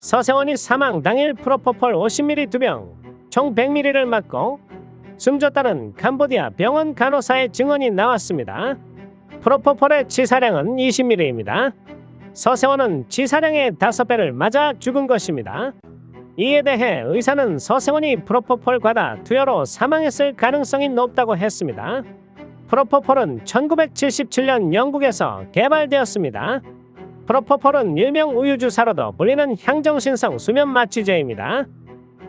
서세원이 사망 당일 프로포폴 50ml 두 병, 총 100ml를 맞고 숨졌다는 캄보디아 병원 간호사의 증언이 나왔습니다. 프로포폴의 치사량은 20ml입니다. 서세원은 치사량의 5배를 맞아 죽은 것입니다. 이에 대해 의사는 서세원이 프로포폴 과다 투여로 사망했을 가능성이 높다고 했습니다. 프로포폴은 1977년 영국에서 개발되었습니다. 프로포폴은 일명 우유주사로도 불리는 향정신성 수면 마취제입니다.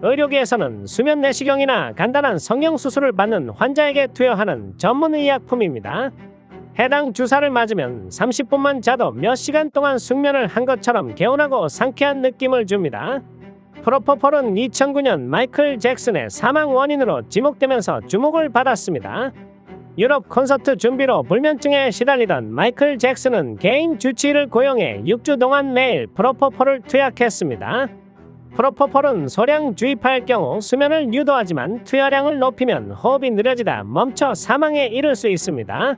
의료계에서는 수면 내시경이나 간단한 성형 수술을 받는 환자에게 투여하는 전문 의약품입니다. 해당 주사를 맞으면 30분만 자도 몇 시간 동안 숙면을 한 것처럼 개운하고 상쾌한 느낌을 줍니다. 프로포폴은 2009년 마이클 잭슨의 사망 원인으로 지목되면서 주목을 받았습니다. 유럽 콘서트 준비로 불면증에 시달리던 마이클 잭슨은 개인 주치의를 고용해 6주 동안 매일 프로포폴을 투약했습니다. 프로포폴은 소량 주입할 경우 수면을 유도하지만 투여량을 높이면 호흡이 느려지다 멈춰 사망에 이를 수 있습니다.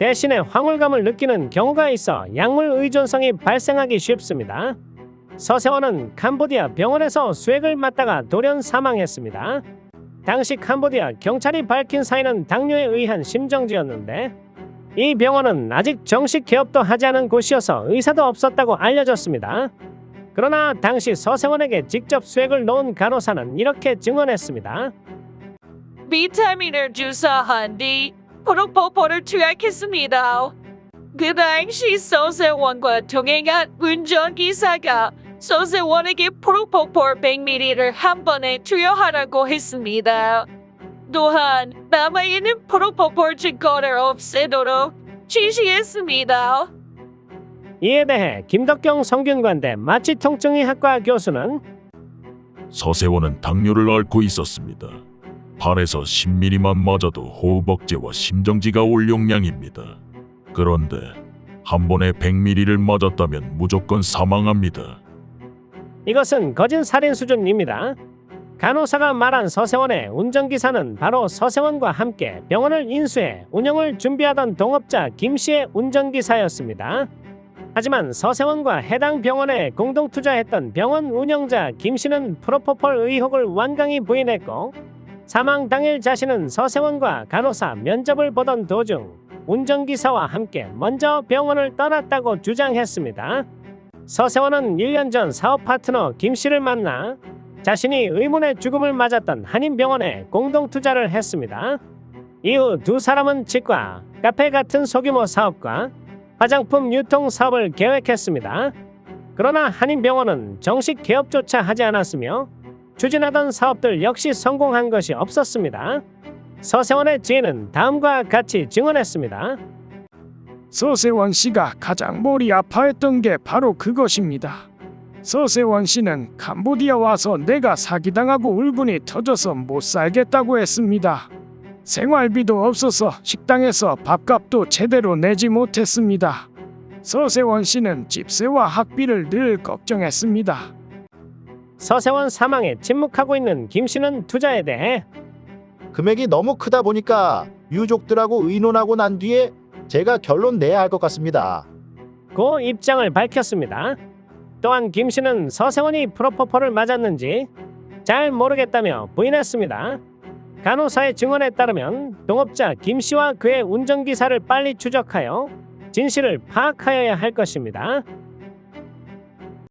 대신에 황홀감을 느끼는 경우가 있어 약물 의존성이 발생하기 쉽습니다. 서세원은 캄보디아 병원에서 수액을 맞다가 돌연 사망했습니다. 당시 캄보디아 경찰이 밝힌 사인은 당뇨에 의한 심정지였는데 이 병원은 아직 정식 개업도 하지 않은 곳이어서 의사도 없었다고 알려졌습니다. 그러나 당시 서세원에게 직접 수액을 놓은 간호사는 이렇게 증언했습니다. 비타민을 주사한 뒤 프로포폴을 투약했습니다. 그 당시 서세원과 동행한 운전기사가 서세원에게 프로포폴 100ml를 한 번에 투여하라고 했습니다. 또한 남아있는 프로포폴 증거를 없애도록 지시했습니다. 이에 대해 김덕경 성균관대 마취통증의학과 교수는 서세원은 당뇨를 앓고 있었습니다. 팔에서 10mm만 맞아도 호흡 억제와 심정지가 올 용량입니다. 그런데 한 번에 100mm를 맞았다면 무조건 사망합니다. 이것은 거짓 살인 수준입니다. 간호사가 말한 서세원의 운전기사는 바로 서세원과 함께 병원을 인수해 운영을 준비하던 동업자 김 씨의 운전기사였습니다. 하지만 서세원과 해당 병원에 공동 투자했던 병원 운영자 김 씨는 프로포폴 의혹을 완강히 부인했고 사망 당일 자신은 서세원과 간호사 면접을 보던 도중 운전기사와 함께 먼저 병원을 떠났다고 주장했습니다. 서세원은 1년 전 사업 파트너 김 씨를 만나 자신이 의문의 죽음을 맞았던 한인병원에 공동 투자를 했습니다. 이후 두 사람은 치과, 카페 같은 소규모 사업과 화장품 유통 사업을 계획했습니다. 그러나 한인병원은 정식 개업조차 하지 않았으며 추진하던 사업들 역시 성공한 것이 없었습니다. 서세원의 지인은 다음과 같이 증언했습니다. 서세원 씨가 가장 머리 아파했던 게 바로 그것입니다. 서세원 씨는 캄보디아 와서 내가 사기당하고 울분이 터져서 못 살겠다고 했습니다. 생활비도 없어서 식당에서 밥값도 제대로 내지 못했습니다. 서세원 씨는 집세와 학비를 늘 걱정했습니다. 서세원 사망에 침묵하고 있는 김 씨는 투자에 대해 금액이 너무 크다 보니까 유족들하고 의논하고 난 뒤에 제가 결론 내야 할 것 같습니다. 고 입장을 밝혔습니다. 또한 김 씨는 서세원이 프로포폴을 맞았는지 잘 모르겠다며 부인했습니다. 간호사의 증언에 따르면 동업자 김 씨와 그의 운전기사를 빨리 추적하여 진실을 파악하여야 할 것입니다.